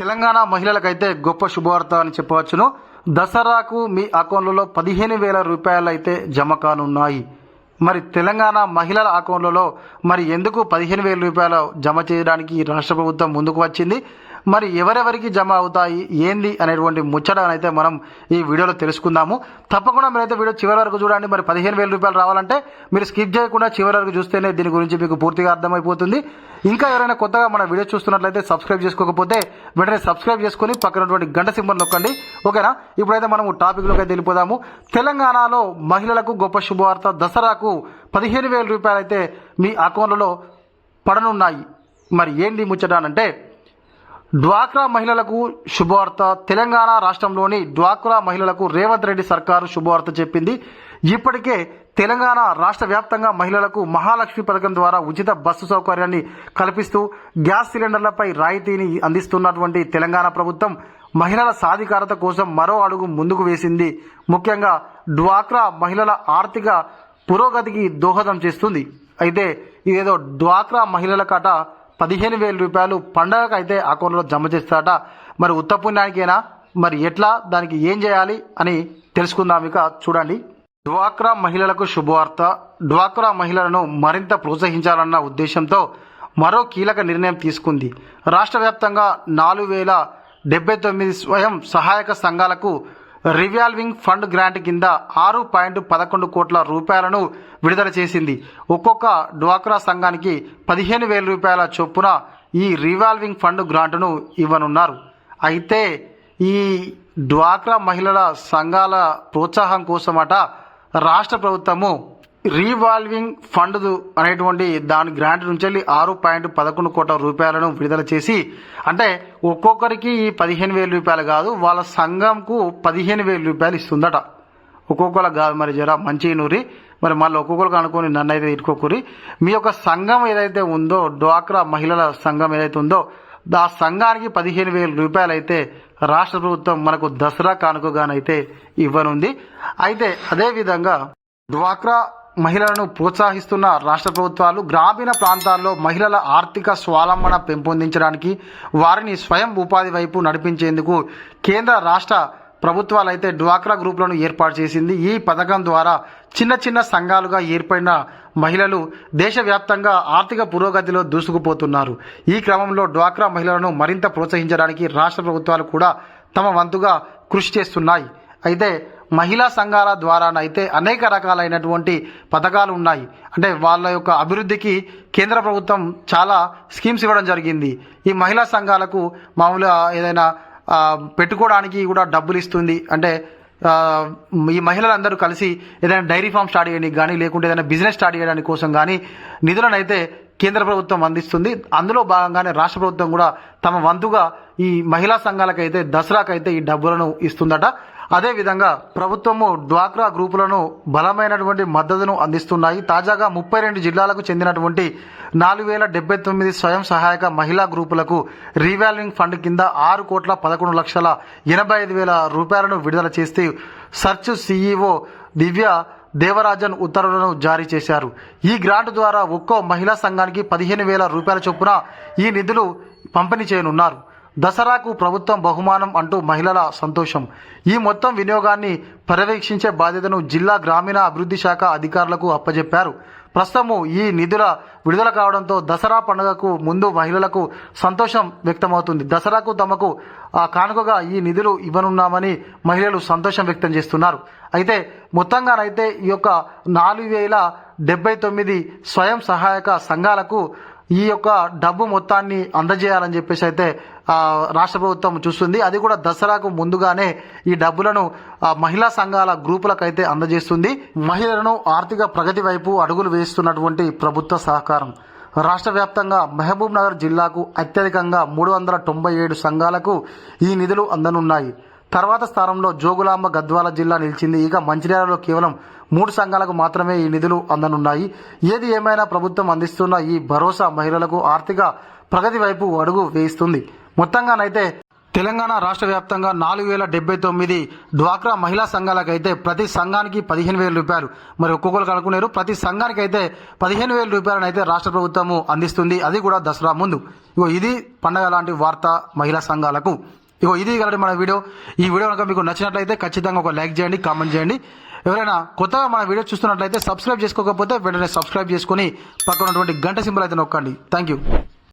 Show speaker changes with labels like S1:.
S1: తెలంగాణ మహిళలకైతే గొప్ప శుభవార్త అని చెప్పవచ్చును. దసరాకు మీ అకౌంట్లలో పదిహేను వేల రూపాయలు అయితే జమ కానున్నాయి. మరి తెలంగాణ మహిళల అకౌంట్లలో మరి ఎందుకు పదిహేను వేల రూపాయలు జమ చేయడానికి రాష్ట్ర ప్రభుత్వం ముందుకు వచ్చింది? మరి ఎవరెవరికి జమ అవుతాయి ఏంది అనేటువంటి ముచ్చటనైతే మనం ఈ వీడియోలో తెలుసుకుందాము. తప్పకుండా మీరైతే వీడియో చివరి వరకు చూడండి. మరి పదిహేను వేల రూపాయలు రావాలంటే మీరు స్కిప్ చేయకుండా చివరి వరకు చూస్తేనే దీని గురించి మీకు పూర్తిగా అర్థమైపోతుంది. ఇంకా ఎవరైనా కొత్తగా మన వీడియో చూస్తున్నట్లయితే సబ్స్క్రైబ్ చేసుకోకపోతే వెంటనే సబ్స్క్రైబ్ చేసుకుని పక్కనటువంటి గంట సింబల్ నొక్కండి. ఓకేనా? ఇప్పుడైతే మనం టాపిక్లోకి అయితే వెళ్ళిపోదాము. తెలంగాణలో మహిళలకు గొప్ప శుభవార్త. దసరాకు పదిహేను వేల రూపాయలు అయితే మీ అకౌంట్లలో పడనున్నాయి. మరి ఏంటి ముచ్చటానంటే డ్వాక్రా మహిళలకు శుభవార్త. తెలంగాణ రాష్ట్రంలోని డ్వాక్రా మహిళలకు రేవంత్ రెడ్డి సర్కారు శుభవార్త చెప్పింది. ఇప్పటికే తెలంగాణ రాష్ట్ర వ్యాప్తంగా మహిళలకు మహాలక్ష్మి పథకం ద్వారా ఉచిత బస్సు సౌకర్యాన్ని కల్పిస్తూ గ్యాస్ సిలిండర్లపై రాయితీని అందిస్తున్నటువంటి తెలంగాణ ప్రభుత్వం మహిళల సాధికారత కోసం మరో అడుగు ముందుకు వేసింది. ముఖ్యంగా డ్వాక్రా మహిళల ఆర్థిక పురోగతికి దోహదం చేస్తుంది. అయితే ఇదేదో డ్వాక్రా మహిళల కట పదిహేను వేల రూపాయలు పండగకు అయితే అకౌంట్లో జమ చేస్తారట. మరి ఉత్తపుణ్యానికైనా మరి ఎట్లా? దానికి ఏం చేయాలి అని తెలుసుకుందాం ఇక చూడండి. డ్వాక్రా మహిళలకు శుభవార్త. డ్వాక్రా మహిళలను మరింత ప్రోత్సహించాలన్న ఉద్దేశంతో మరో కీలక నిర్ణయం తీసుకుంది. రాష్ట్ర వ్యాప్తంగా నాలుగు వేల డెబ్బై తొమ్మిది స్వయం సహాయక సంఘాలకు రివాల్వింగ్ ఫండ్ గ్రాంట్ కింద ఆరు పాయింట్ పదకొండు కోట్ల రూపాయలను విడుదల చేసింది. ఒక్కొక్క డ్వాక్రా సంఘానికి పదిహేను వేల రూపాయల చొప్పున ఈ రివాల్వింగ్ ఫండ్ గ్రాంట్ను ఇవ్వనున్నారు. అయితే ఈ డ్వాక్రా మహిళల సంఘాల ప్రోత్సాహం కోసమట రాష్ట్ర ప్రభుత్వము రీవాల్వింగ్ ఫండ్ అనేటువంటి దాని గ్రాంట్ నుంచి వెళ్ళి ఆరు పాయింట్ పదకొండు కోట్ల రూపాయలను విడుదల చేసి అంటే ఒక్కొక్కరికి ఈ పదిహేను వేల రూపాయలు కాదు వాళ్ళ సంఘంకు పదిహేను వేల రూపాయలు ఇస్తుందట. ఒక్కొక్కరు కాదు మరి జర మంచి నూరి. మరి మళ్ళీ ఒక్కొక్కరికి అనుకుని నన్ను అయితే ఇట్టుకోకూరి మీ యొక్క సంఘం ఏదైతే ఉందో డ్వాక్రా మహిళల సంఘం ఏదైతే ఉందో ఆ సంఘానికి పదిహేను వేల రూపాయలు అయితే రాష్ట్ర ప్రభుత్వం మనకు దసరా కానుకగానైతే ఇవ్వనుంది. అయితే అదేవిధంగా డ్వాక్రా మహిళలను ప్రోత్సహిస్తున్న రాష్ట్ర ప్రభుత్వాలు గ్రామీణ ప్రాంతాల్లో మహిళల ఆర్థిక స్వాలంబన పెంపొందించడానికి వారిని స్వయం ఉపాధి వైపు నడిపించేందుకు కేంద్ర రాష్ట్ర ప్రభుత్వాలు అయితే డ్వాక్రా గ్రూపులను ఏర్పాటు చేసింది. ఈ పథకం ద్వారా చిన్న చిన్న సంఘాలుగా ఏర్పడిన మహిళలు దేశవ్యాప్తంగా ఆర్థిక పురోగతిలో దూసుకుపోతున్నారు. ఈ క్రమంలో డ్వాక్రా మహిళలను మరింత ప్రోత్సహించడానికి రాష్ట్ర ప్రభుత్వాలు కూడా తమ వంతుగా కృషి చేస్తున్నాయి. అయితే మహిళా సంఘాల ద్వారానైతే అనేక రకాలైనటువంటి పథకాలు ఉన్నాయి. అంటే వాళ్ళ యొక్క అభివృద్ధికి కేంద్ర ప్రభుత్వం చాలా స్కీమ్స్ ఇవ్వడం జరిగింది. ఈ మహిళా సంఘాలకు మామూలుగా ఏదైనా పెట్టుకోవడానికి కూడా డబ్బులు ఇస్తుంది. అంటే ఈ మహిళలందరూ కలిసి ఏదైనా డైరీ ఫామ్ స్టార్ట్ చేయడానికి కానీ లేకుంటే ఏదైనా బిజినెస్ స్టార్ట్ చేయడానికి కోసం కానీ నిధులను అయితే కేంద్ర ప్రభుత్వం అందిస్తుంది. అందులో భాగంగానే రాష్ట్ర ప్రభుత్వం కూడా తమ వంతుగా ఈ మహిళా సంఘాలకైతే దసరాకైతే ఈ డబ్బులను ఇస్తుందట. అదేవిధంగా ప్రభుత్వము డ్వాక్రా గ్రూపులను బలమైనటువంటి మద్దతును అందిస్తున్నాయి. తాజాగా ముప్పై రెండు జిల్లాలకు చెందినటువంటి నాలుగు వేల డెబ్బై తొమ్మిది స్వయం సహాయక మహిళా గ్రూపులకు రీవాల్వింగ్ ఫండ్ కింద ఆరు కోట్ల పదకొండు లక్షల ఎనభై ఐదు వేల రూపాయలను విడుదల చేస్తే సర్చ్ సీఈఓ దివ్య దేవరాజన్ ఉత్తర్వులను జారీ చేశారు. ఈ గ్రాంట్ ద్వారా ఒక్కో మహిళా సంఘానికి పదిహేను వేల రూపాయల చొప్పున ఈ నిధులు పంపిణీ చేయనున్నారు. దసరాకు ప్రభుత్వం బహుమానం అంటూ మహిళల సంతోషం. ఈ మొత్తం వినియోగాన్ని పర్యవేక్షించే బాధ్యతను జిల్లా గ్రామీణ అభివృద్ధి శాఖ అధికారులకు అప్పజెప్పారు. ప్రస్తుతము ఈ నిధుల విడుదల కావడంతో దసరా పండుగకు ముందు మహిళలకు సంతోషం వ్యక్తమవుతుంది. దసరాకు తమకు ఆ కానుకగా ఈ నిధులు ఇవ్వనున్నామని మహిళలు సంతోషం వ్యక్తం చేస్తున్నారు. అయితే మొత్తంగానైతే ఈ యొక్క నాలుగు వేల డెబ్బై తొమ్మిది స్వయం సహాయక సంఘాలకు ఈ యొక్క డబ్బు మొత్తాన్ని అందజేయాలని చెప్పేసి అయితే రాష్ట్ర ప్రభుత్వం చూస్తుంది. అది కూడా దసరాకు ముందుగానే ఈ డబ్బులను ఆ, మహిళా సంఘాల గ్రూపులకు అయితే అందజేస్తుంది. మహిళలను ఆర్థిక ప్రగతి వైపు అడుగులు వేస్తున్నటువంటి ప్రభుత్వ సహకారం. రాష్ట్ర వ్యాప్తంగా మహబూబ్ నగర్ జిల్లాకు అత్యధికంగా మూడు వందల తొంభై ఏడు సంఘాలకు ఈ నిధులు అందనున్నాయి. తర్వాత స్థానంలో జోగులాంబ గద్వాల జిల్లా నిలిచింది. ఇక మంచిర్యాలలో కేవలం మూడు సంఘాలకు మాత్రమే ఈ నిధులు అందనున్నాయి. ఏది ఏమైనా ప్రభుత్వం అందిస్తున్న ఈ భరోసా మహిళలకు ఆర్థిక ప్రగతి వైపు అడుగు వేయిస్తుంది. మొత్తంగానైతే తెలంగాణ రాష్ట్ర వ్యాప్తంగా నాలుగు వేల డెబ్బై తొమ్మిది డ్వాక్రా మహిళా సంఘాలకు అయితే ప్రతి సంఘానికి పదిహేను వేల రూపాయలు. మరి ఒక్కొక్కరు కనుక్కున్నారు ప్రతి సంఘానికి అయితే పదిహేను వేల రూపాయలను అయితే రాష్ట్ర ప్రభుత్వము అందిస్తుంది. అది కూడా దసరా ముందు. ఇగో ఇది పండగ లాంటి వార్త మహిళా సంఘాలకు. ఇగో ఇది కాబట్టి మన వీడియో. ఈ వీడియో కనుక మీకు నచ్చినట్లయితే ఖచ్చితంగా ఒక లైక్ చేయండి కామెంట్ చేయండి. ఎవరైనా కొత్తగా మన వీడియో చూస్తున్నట్లయితే సబ్స్క్రైబ్ చేసుకోకపోతే వెంటనే సబ్స్క్రైబ్ చేసుకుని పక్కన ఉన్నటువంటి గంట సింబల్ అయితే నొక్కండి. Thank you